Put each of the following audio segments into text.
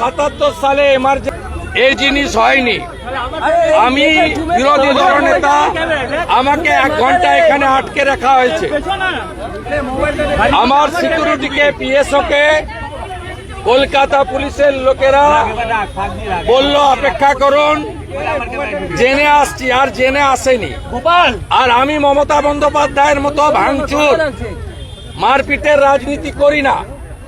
সাতাত্তর সালে এমার্জেন্সি এই জিনিস হয়নি। আমি বিরোধী দলনেতা আমাকে এক ঘণ্টা এখানে আটকে রাখা হয়েছে। আমার সিকিউরিটিকে পিএসও কে কলকাতা পুলিশের লোকেরা বলল অপেক্ষা করুন জেনে আসছি আর জেনে আসেনি। আর আমি মমতা বন্দ্যোপাধ্যায়ের মতো ভাঙচুর মারপিটের রাজনীতি করি না।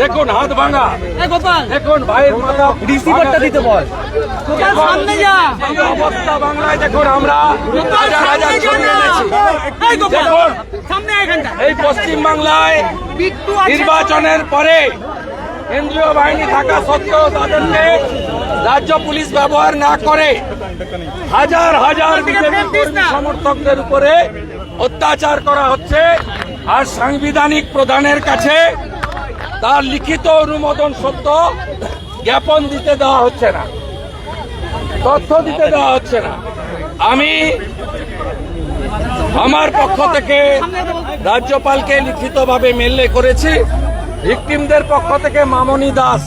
দেখুন হাত ভাঙা। এই গোপাল। দেখুন ভাইয়ের মাথা রিসিভারটা দিতে বল। গোপাল সামনে যা। অবস্থা বাংলায় দেখুন আমরা। হাজার হাজার ছবি এনেছি। এই গোপাল দেখুন। সামনে এখানটা। এই পশ্চিম বাংলায় নির্বাচনের পরে কেন্দ্রীয় বাহিনী থাকা সত্ত্বেও তাদেরকে রাজ্য পুলিশ ব্যবহার না করে হাজার হাজার বিজেপি সমর্থকদের উপরে অত্যাচার করা হচ্ছে। আর সাংবিধানিক প্রধানের কাছে তার লিখিত অনুমোদন সত্য জ্ঞাপন দিতে দেওয়া হচ্ছে না। তথ্য দিতে দেওয়া হচ্ছে না। আমি আমার পক্ষ থেকে রাজ্যপালকে লিখিতভাবে মেলে করেছি। ভিকটিমদের পক্ষ থেকে মামনি দাস,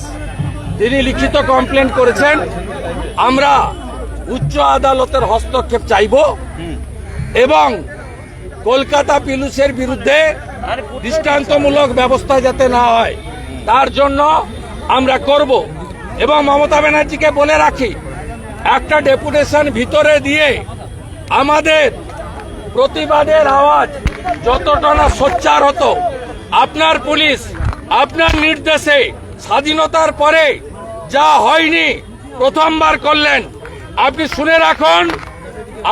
তিনি লিখিত কমপ্লেন করেছেন। আমরা উচ্চ আদালতের হস্তক্ষেপ চাইব এবং কলকাতা পিলুসের বিরুদ্ধে দৃষ্টান্তমূলক ব্যবস্থা যাতে না হয়, তার জন্য আমরা করব। এবং মমতা ব্যানার্জিকে বলে রাখি, একটা ডেপুটেশন ভিতরে দিয়ে আমাদের প্রতিবাদের আওয়াজ যতটা না সোচ্চার হতো, আপনার পুলিশ, আপনার নির্দেশে স্বাধীনতার পরে যা হয়নি প্রথমবার করলেন, আপনি শুনে রাখুন,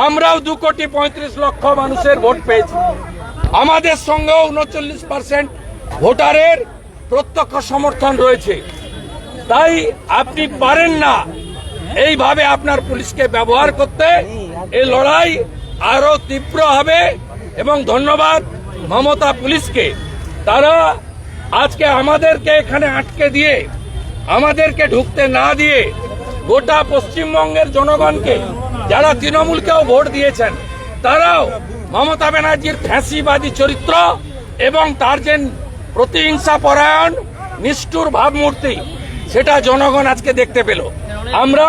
আমরাও দু কোটি পঁয়ত্রিশ লক্ষ মানুষের ভোট পেয়েছি। আমাদের সঙ্গেও উনচল্লিশ পার্সেন্ট ভোটারের প্রত্যক্ষ সমর্থন রয়েছে। তাই আপনি পারেন না এইভাবে আপনার পুলিশকে ব্যবহার করতে। এই লড়াই আরও তীব্র হবে এবং ধন্যবাদ মমতা পুলিশকে। তারা আজকে আমাদেরকে এখানে আটকে দিয়ে, আমাদেরকে ঢুকতে না দিয়ে গোটা পশ্চিমবঙ্গের জনগণকে, যারা তৃণমূলকেও ভোট দিয়েছেন, তারাও মমতা ব্যানার্জির ফ্যাঁসিবাদী চরিত্র এবং তার যে প্রতিহিংসা পরায়ণ, নিষ্ঠুর ভাবমূর্তি, সেটা জনগণ আজকে দেখতে পেল। আমরা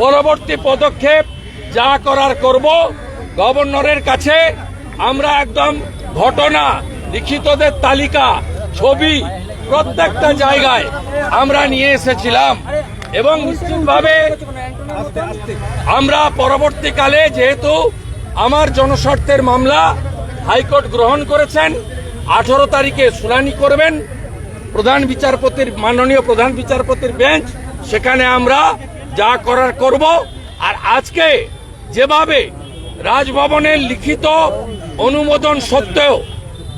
পরবর্তী পদক্ষেপ যা করার করব, গভর্নরের কাছে আমরা একদম ঘটনা, লিখিতদের তালিকা, ছবি প্রত্যেকটা জায়গায় আমরা নিয়ে এসেছিলাম এবং নিশ্চিতভাবে আমরা পরবর্তীকালে যেহেতু আমার জনস্বার্থের মামলা হাইকোর্ট গ্রহণ করেছেন। আঠারো তারিখে শুনানি করবেন। প্রধান বিচারপতির, মাননীয় প্রধান বিচারপতির বেঞ্চ, সেখানে আমরা যা করার করব। আর আজকে যেভাবে রাজভবনের লিখিত অনুমোদন সত্ত্বেও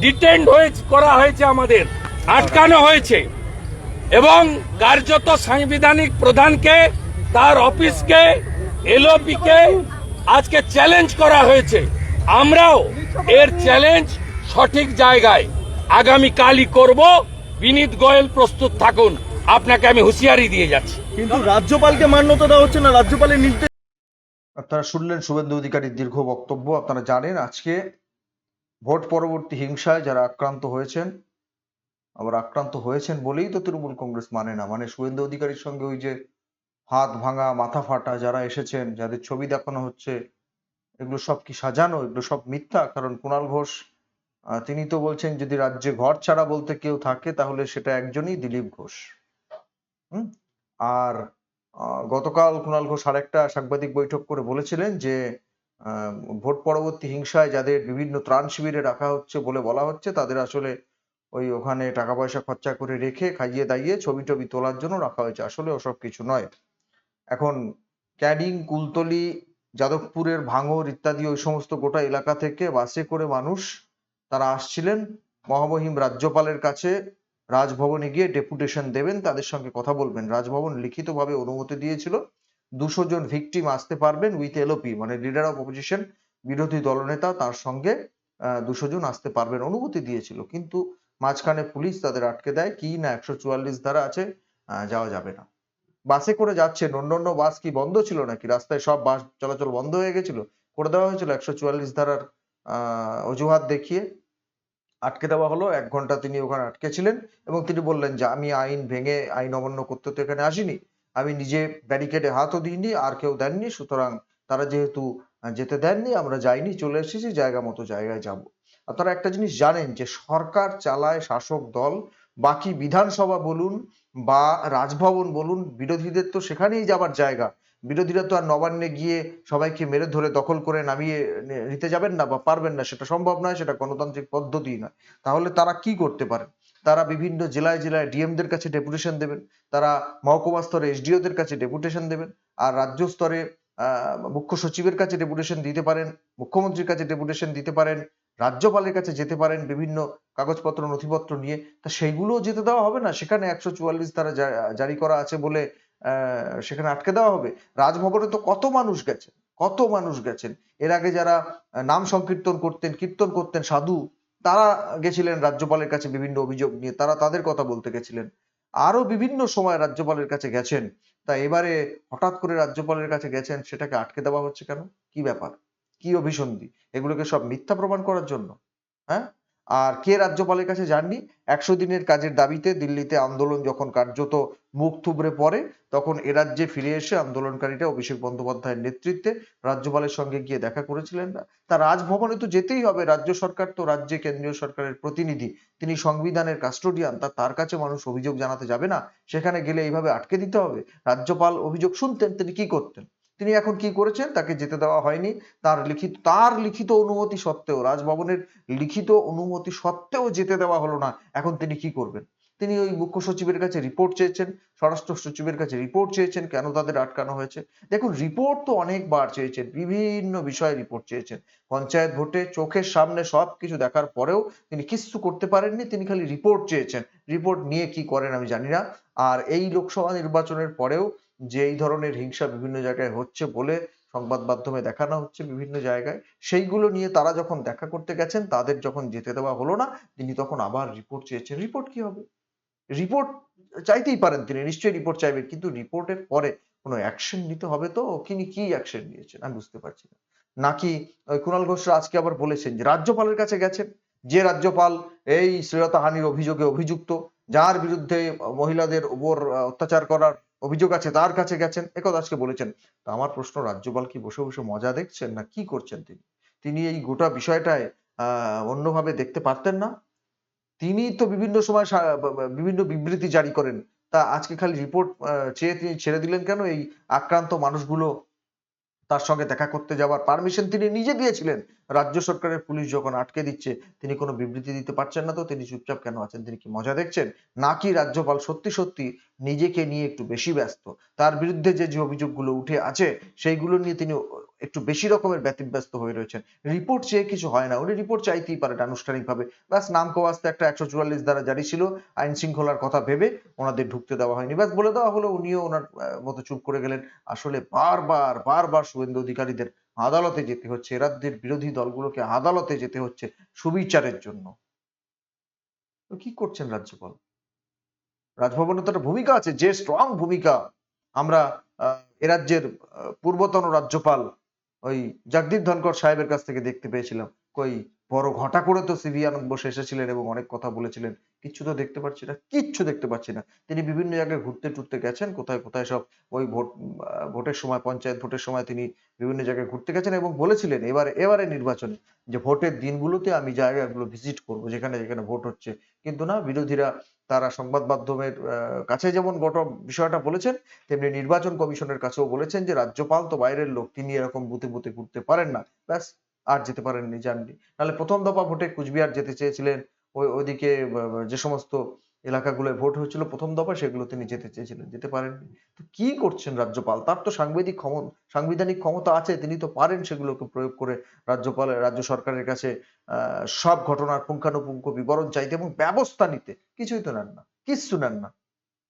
ডিটেন্ড হয়ে করা হয়েছে আমাদের, আটকানো হয়েছে, এবং কার্যত সাংবিধানিক প্রধানকে, তার অফিসকে, এলওপিকে আজকে চ্যালেঞ্জ করা হয়েছে। আমরাও এর চ্যালেঞ্জ সঠিক জায়গায়। আগামী কালই করব। বিনীত গোয়েল প্রস্তুত থাকুন। আপনাকে আমি হুঁশিয়ারি দিয়ে যাচ্ছি। কিন্তু রাজ্যপালকে মান্যতা দেওয়া হচ্ছে না রাজ্যপালের নির্দেশ আপনারা শুনলেন শুভেন্দু অধিকারীর দীর্ঘ বক্তব্য। আপনারা জানেন আজকে ভোট পরবর্তী হিংসায় যারা আক্রান্ত হয়েছেন আবার আক্রান্ত হয়েছেন বলেই তো তৃণমূল কংগ্রেস মানে না। মানে শুভেন্দু অধিকারীর সঙ্গে ওই যে হাত ভাঙা, মাথা ফাটা যারা এসেছেন, যাদের ছবি দেখানো হচ্ছে, এগুলো সব কি সাজানো? এগুলো সব মিথ্যা? কারণ কুণাল ঘোষ তিনি তো বলছেন, যদি রাজ্যে ঘর ছাড়া বলতে কেউ থাকে, তাহলে সেটা একজনই দিলীপ ঘোষ। হুম? আর গতকাল কুণাল ঘোষ আরেকটা সাংবাদিক বৈঠক করে বলেছিলেন যে ভোট পরবর্তী হিংসায় যাদের বিভিন্ন ত্রাণ শিবিরে রাখা হচ্ছে বলে বলা হচ্ছে, তাদের আসলে ওই ওখানে টাকা পয়সা খরচা করে রেখে খাইয়ে দাইয়ে ছবি টবি তোলার জন্য রাখা হয়েছে। আসলে ওসব কিছু নয়। এখন ক্যানিং কুলতলি, যাদবপুরের ভাঙর ইত্যাদি ওই সমস্ত গোটা এলাকা থেকে বাসে করে মানুষ তারা আসছিলেন। মহামহিম রাজ্যপালের কাছে রাজভবনে গিয়ে ডেপুটেশন দেবেন, তাদের সঙ্গে কথা বলবেন। রাজভবন লিখিতভাবে অনুমতি দিয়েছিল। দুশো জন ভিকটিম আসতে পারবেন উইথ এলওপি মানে লিডার অফ অপোজিশন, বিরোধী দলনেতা তার সঙ্গে দুশো জন আসতে পারবেন অনুমতি দিয়েছিল। কিন্তু মাঝখানে পুলিশ তাদের আটকে দেয়। কি না একশো চুয়াল্লিশ ধারা আছে যাওয়া যাবে না। বাসে করে যাচ্ছেন, অন্যান্য বাস কি বন্ধ ছিল নাকি? রাস্তায় সব বাস চলাচল বন্ধ হয়ে গেছিল? করে দেওয়া হয়েছিল একশো চুয়াল্লিশ ধারার অজুহাত দেখিয়ে? আটকে দেওয়া হলো, এক ঘণ্টা তিনি ওখানে আটকে ছিলেন এবং তিনি বললেন যে, আমি আইন ভেঙে, আইন অমান্য করতে তো এখানে আসিনি। আমি নিজে ব্যারিকেডে হাতও দিইনি, আর কেউ দেননি, সুতরাং তারা যেহেতু যেতে দেননি, আমরা যাইনি, চলে এসেছি, জায়গা মতো জায়গায় যাব। আপনারা একটা জিনিস জানেন যে, সরকার চালায় শাসক দল বাকি বিধানসভা বলুন বা রাজভবন বলুন, বিরোধীদের তো সেখানেই যাবার জায়গা। বিরোধীরা তো আর নবান্নে গিয়ে সবাইকে মেরে ধরে দখল করে নামিয়ে নিতে যাবেন না বা পারবেন না, সেটা সম্ভব নয়, সেটা গণতান্ত্রিক পদ্ধতি নয়। তাহলে তারা কি করতে পারেন তারা বিভিন্ন জেলায় জেলায় ডিএমদের কাছে ডেপুটেশন দেবেন, তারা মহকুমা স্তরে এসডিও দের কাছে ডেপুটেশন দেবেন, আর রাজ্য স্তরে মুখ্য সচিবের কাছে ডেপুটেশন দিতে পারেন, মুখ্যমন্ত্রীর কাছে ডেপুটেশন দিতে পারেন রাজ্যপালের কাছে যেতে পারেন বিভিন্ন কাগজপত্র, নথিপত্র নিয়ে। তা সেইগুলোও যেতে দেওয়া হবে না? সেখানে একশো চুয়াল্লিশ ধারা জারি করা আছে বলে সেখানে আটকে দেওয়া হবে? রাজভবনে তো কত মানুষ গেছেন? কত মানুষ গেছেন? এর আগে যারা নাম সংকীর্তন করতেন, কীর্তন করতেন সাধু, তারা গেছিলেন রাজ্যপালের কাছে বিভিন্ন অভিযোগ নিয়ে। তারা তাদের কথা বলতে গেছিলেন। আরও বিভিন্ন সময় রাজ্যপালের কাছে গেছেন। তা এবারে হঠাৎ করে রাজ্যপালের কাছে গেছেন, সেটাকে আটকে দেওয়া হচ্ছে কেন? কি ব্যাপার? কি অভিসন্ধি? এগুলোকে সব মিথ্যা প্রমাণ করার জন্য। হ্যাঁ? আর কে রাজ্যপালের কাছে যাননি? একশো দিনের কাজের দাবিতে দিল্লিতে আন্দোলন যখন কার্যত মুখ থুবড়ে পড়ে, তখন এ রাজ্যে ফিরে এসে আন্দোলনকারীরা অভিষেক বন্দ্যোপাধ্যায়ের নেতৃত্বে রাজ্যপালের সঙ্গে গিয়ে দেখা করেছিলেন। না তা রাজভবনে তো যেতেই হবে। রাজ্য সরকার তো রাজ্যে কেন্দ্রীয় সরকারের প্রতিনিধি। তিনি সংবিধানের কাস্টোডিয়ান। তা তার কাছে মানুষ অভিযোগ জানাতে যাবে না? সেখানে গেলে এইভাবে আটকে দিতে হবে? রাজ্যপাল অভিযোগ শুনতেন, তিনি কি করতেন? তিনি এখন কি করেছেন? তাকে যেতে দেওয়া হয়নি। তার লিখিত তার লিখিত অনুমতি সত্ত্বেও, রাজভবনের লিখিত অনুমতি সত্ত্বেও যেতে দেওয়া হলো না। এখন তিনি কি করবেন? তিনি ওই মুখ্য সচিবের কাছে রিপোর্ট চেয়েছেন, স্বরাষ্ট্র সচিবের কাছে রিপোর্ট চেয়েছেন, কেন তাদের আটকানো হয়েছে? দেখুন, রিপোর্ট তো অনেকবার চেয়েছেন, বিভিন্ন বিষয়ে রিপোর্ট চেয়েছেন। পঞ্চায়েত ভোটে চোখের সামনে সবকিছু দেখার পরেও তিনি কিচ্ছু করতে পারেননি, তিনি খালি রিপোর্ট চেয়েছেন। রিপোর্ট নিয়ে কি করেন আমি জানি না। আর এই লোকসভা নির্বাচনের পরেও যে এই ধরনের হিংসা বিভিন্ন জায়গায় হচ্ছে বলে সংবাদ মাধ্যমে দেখানো হচ্ছে বিভিন্ন জায়গায়, সেইগুলো নিয়ে তারা যখন দেখা করতে গেছেন, তাদের যখন যেতে দেওয়া হলো না, তিনি তখন আবার রিপোর্ট চেয়েছেন। রিপোর্ট কি হবে? রিপোর্ট চাইতেই পারেন তিনি, নিশ্চয়ই রিপোর্ট চাইবেন, কিন্তু রিপোর্টের পরে কোনো অ্যাকশন নিতে হবে তো? তিনি কি অ্যাকশন নিয়েছেন? আমি বুঝতে পারছি না। নাকি কুণাল ঘোষরা আজকে আবার বলেছেন যে, রাজ্যপালের কাছে গেছেন? যে রাজ্যপাল এই শ্লীলতাহানির অভিযোগে অভিযুক্ত, যার বিরুদ্ধে মহিলাদের উপর অত্যাচার করার অভিযোগ আছে, তার কাছে গেছেন, একথা আজকে বলেছেন। তো আমার প্রশ্ন, রাজ্যপাল কি বসে বসে মজা দেখছেন না কি করছেন তিনি? তিনি এই গোটা বিষয়টায় আহ অন্যভাবে দেখতে পারতেন না? তিনি তো বিভিন্ন সময় বিভিন্ন বিবৃতি জারি করেন। তা আজকে খালি রিপোর্ট চেয়ে তিনি ছেড়ে দিলেন কেন? এই আক্রান্ত মানুষগুলো তার সঙ্গে দেখা করতে যাওয়ার পারমিশন তিনি নিজে দিয়েছিলেন। রাজ্য সরকারের পুলিশ যখন আটকে দিচ্ছে, তিনি কোনো বিবৃতি দিতে পারছেন না তো? তিনি চুপচাপ কেন আছেন? তিনি কি মজা দেখছেন? নাকি রাজ্যপাল সত্যি সত্যি নিজেকে নিয়ে একটু বেশি ব্যস্ত? তার বিরুদ্ধে যে যে অভিযোগগুলো উঠে আছে, সেইগুলো নিয়ে তিনি একটু বেশি রকমের ব্যতিব্যস্ত হয়ে রয়েছেন। রিপোর্ট চেয়ে কিছু হয় না। উনি রিপোর্ট চাইতেই পারেন আনুষ্ঠানিকভাবে। ব্যাস, নাম কওয়াস্তে একটা একশো চুয়াল্লিশ দ্বারা জারি ছিল। আইন শৃঙ্খলার কথা ভেবে ওনাদের ঢুকতে দেওয়া হয়নি। ব্যাস, বলে দেওয়া হলো উনিও ওনার মতো চুপ করে গেলেন। আসলে বারবার বারবার শুভেন্দু অধিকারীদের আদালতে যেতে হচ্ছে। এ রাজ্যের বিরোধী দলগুলোকে আদালতে যেতে হচ্ছে সুবিচারের জন্য। কি করছেন রাজ্যপাল? রাজভবনের তো একটা ভূমিকা আছে, যে স্ট্রং ভূমিকা আমরা এ রাজ্যের পূর্বতন রাজ্যপাল ওই জগদীপ ধনকর সাহেবের কাছ থেকে দেখতে পেয়েছিলাম। কই, বড় ঘটা করে তো সিভি আনন্দ বসে এসেছিলেন এবং অনেক কথা বলেছিলেন। কিচ্ছু তো দেখতে পাচ্ছি না, কিচ্ছু দেখতে পাচ্ছি না। তিনি বিভিন্ন জায়গায় ঘুরতে টুরতে গেছেন, কোথায় কোথায় সব ওই ভোট ভোটের সময়, পঞ্চায়েত ভোটের সময় তিনি বিভিন্ন জায়গায় ঘুরতে গেছেন এবং বলেছিলেন, এবারে এবারে নির্বাচনে যে ভোটের দিনগুলোতে আমি জায়গাগুলো ভিজিট করব, যেখানে যেখানে ভোট হচ্ছে। কিন্তু না, বিরোধীরা তারা সংবাদ মাধ্যমের কাছে যেমন গোটা বিষয়টা বলেছেন, তেমনি নির্বাচন কমিশনের কাছেও বলেছেন যে, রাজ্যপাল তো বাইরের লোক, তিনি এরকম বুথে বুতে ঘুরতে পারেন না। ব্যাস, আর যেতে পারেননি, যাননি। তাহলে প্রথম দফা ভোটে কুচবিহার যেতে চেয়েছিলেন, ওই, ওইদিকে যে সমস্ত এলাকাগুলোয় ভোট হয়েছিল, প্রথম দফা সেগুলো তিনি যেতে চেয়েছিলেন, যেতে পারেননি। তো কি করছেন রাজ্যপাল? তার তো সাংবিধানিক ক্ষমতা সাংবিধানিক ক্ষমতা আছে, তিনি তো পারেন সেগুলোকে প্রয়োগ করে রাজ্যপালের রাজ্য সরকারের কাছে সব ঘটনার পুঙ্খানুপুঙ্খ বিবরণ চাইতে এবং ব্যবস্থা নিতে। কিছুই তো নেন না, কিচ্ছু নেন না।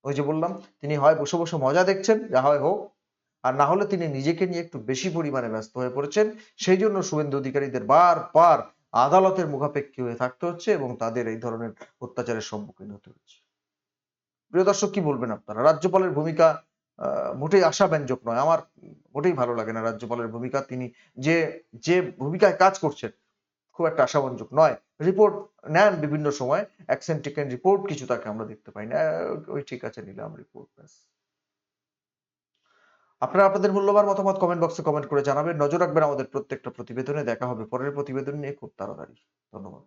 ওই যে বললাম, তিনি হয় বসে বসে মজা দেখছেন, যা হয় হোক, আর না হলে তিনি নিজেকে নিয়ে একটু বেশি পরিমাণে ব্যস্ত হয়ে পড়েছেন। সেই জন্য শুভেন্দু অধিকারীদের বারবার আদালতের মুখাপেক্ষী হয়ে থাকতে হচ্ছে এবং তাদের এই ধরনের অত্যাচারের সম্মুখীন হতে হচ্ছে। প্রিয় দর্শক, কি বলবেন আপনারা? রাজ্যপালের ভূমিকা মোটেই আশাব্যঞ্জক নয়। আমার মোটেই ভালো লাগে না রাজ্যপালের ভূমিকা। তিনি যে যে ভূমিকায় কাজ করছেন, খুব একটা আশাব্যঞ্জক নয়। রিপোর্ট নেন বিভিন্ন সময় অ্যাকশন টেকেন রিপোর্ট, কিছু তাকে আমরা দেখতে পাই না। ওই ঠিক আছে, নিলাম রিপোর্ট, ব্যাস। আপনারা আপনাদের মূল্যবান মতামত কমেন্ট বক্সে কমেন্ট করে জানাবেন। নজর রাখবেন আমাদের প্রত্যেকটা প্রতিবেদনে। দেখা হবে পরের প্রতিবেদন নিয়ে খুব তাড়াতাড়ি। ধন্যবাদ।